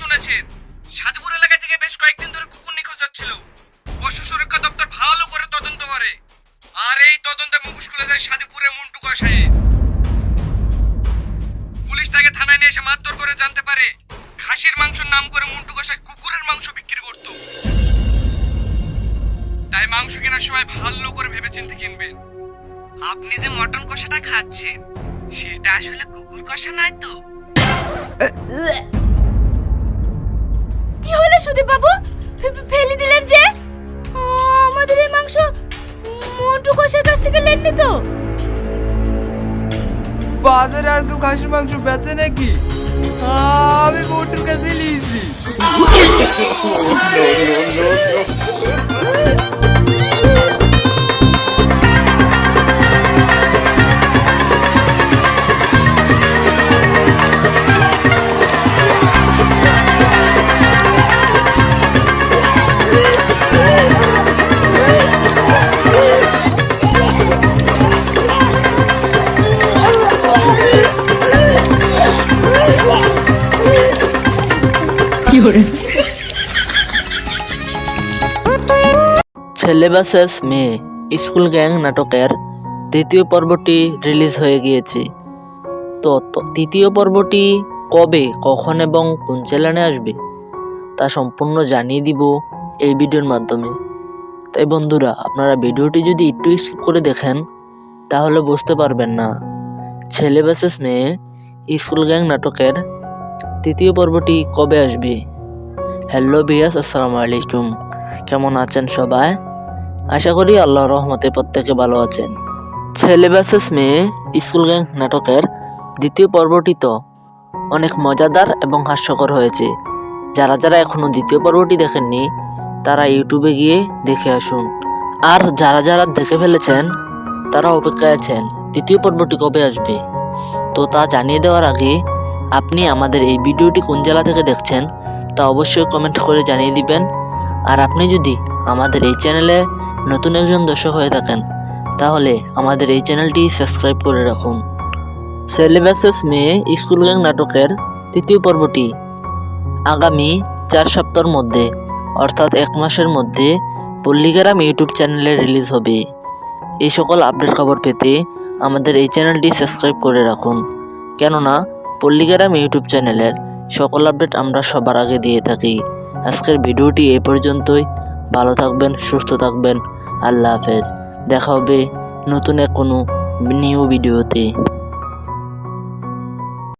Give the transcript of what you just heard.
শুনেছেন সাধুপুর এলাকা থেকে বেশ কয়েকদিন ধরে কুকুর নিখোঁজ হচ্ছিল। পশু সুরক্ষা দপ্তর ভালো করে তদন্ত করে। আর এই তদন্তে মুখোশ খুলে দেয় সাধুপুরের মুন্টু কষায়ে পুলিশ তাকে থানায় নিয়ে এসে মারধর করে জানতে পারে খাসির মাংসের নাম করে মুন্টু কষায় কুকুরের মাংস বিক্রি করত। তাই মাংস কেনার সময় ভালো করে ভেবেচিন্তে কিনবেন আপনি যে মটন কষাটা খাচ্ছেন সেটা আসলে কুকুর কষা নয় তো? সুদীপ বাবু? ফেলে দিলেন যে? আমাদের এই মাংস মন্টু কষার কাছ থেকে লেননি তো। বাজারে আর কেউ খাসির মাংস বেচে নাকি? আমি মন্টুর কাছে নিয়েছি। ছেলে ভার্সেস মেয়ে স্কুল গ্যাং নাটকের তৃতীয় পর্বটি রিলিজ হয়ে গিয়েছে। তো তৃতীয় পর্বটি কবে, কখন এবং কোন চ্যানেলে আসবে, তা সম্পূর্ণ জানিয়ে দিব এই ভিডিওর মাধ্যমে। তাই বন্ধুরা, আপনারা ভিডিওটি যদি একটু স্কিপ করে দেখেন, তাহলে বুঝতে পারবেন না। ছেলে ভার্সেস মেয়ে স্কুল গ্যাং নাটকের তৃতীয় পর্বটি কবে আসবে? হ্যালো বিয়াস আসসালামু আলাইকুম কেমন আছেন সবাই? আশা করি আল্লাহর রহমতে প্রত্যেকে ভালো আছেন। ছেলে ভার্সেস মেয়ে স্কুল গ্যাং নাটকের দ্বিতীয় পর্বটি তো অনেক মজাদার এবং হাস্যকর হয়েছে। যারা যারা এখনও দ্বিতীয় পর্বটি দেখেননি, তারা ইউটিউবে গিয়ে দেখে আসুন। আর যারা যারা দেখে ফেলেছেন, তারা অপেক্ষায় আছেন, দ্বিতীয় পর্বটি কবে আসবে? তো তা জানিয়ে দেওয়ার আগে, আপনি আমাদের এই ভিডিওটি কোন জেলা থেকে দেখছেন তা অবশ্যই কমেন্ট করে জানিয়ে দিবেন। আর আপনি যদি আমাদের এই চ্যানেলে নতুন একজন দর্শক হয়ে থাকেন, তাহলে আমাদের এই চ্যানেলটি সাবস্ক্রাইব করে রাখুন। ছেলে ভার্সেস মেয়ে স্কুল গ্যাং নাটকের তৃতীয় পর্বটি আগামী চার সপ্তাহের মধ্যে, অর্থাৎ এক মাসের মধ্যে পল্লিগ্রাম ইউটিউব চ্যানেলে রিলিজ হবে। এই সকল আপডেট খবর পেতে আমাদের এই চ্যানেলটি সাবস্ক্রাইব করে রাখুন। কেননা, পল্লিগ্রাম ইউটিউব চ্যানেলের সকল আপডেট আমরা সবার আগে দিয়ে থাকি। আজকের ভিডিওটি এ পর্যন্তই। ভালো থাকবেন, সুস্থ থাকবেন। আল্লাহ হাফেজ। দেখা হবে নতুন এক কোনো নিউ ভিডিওতে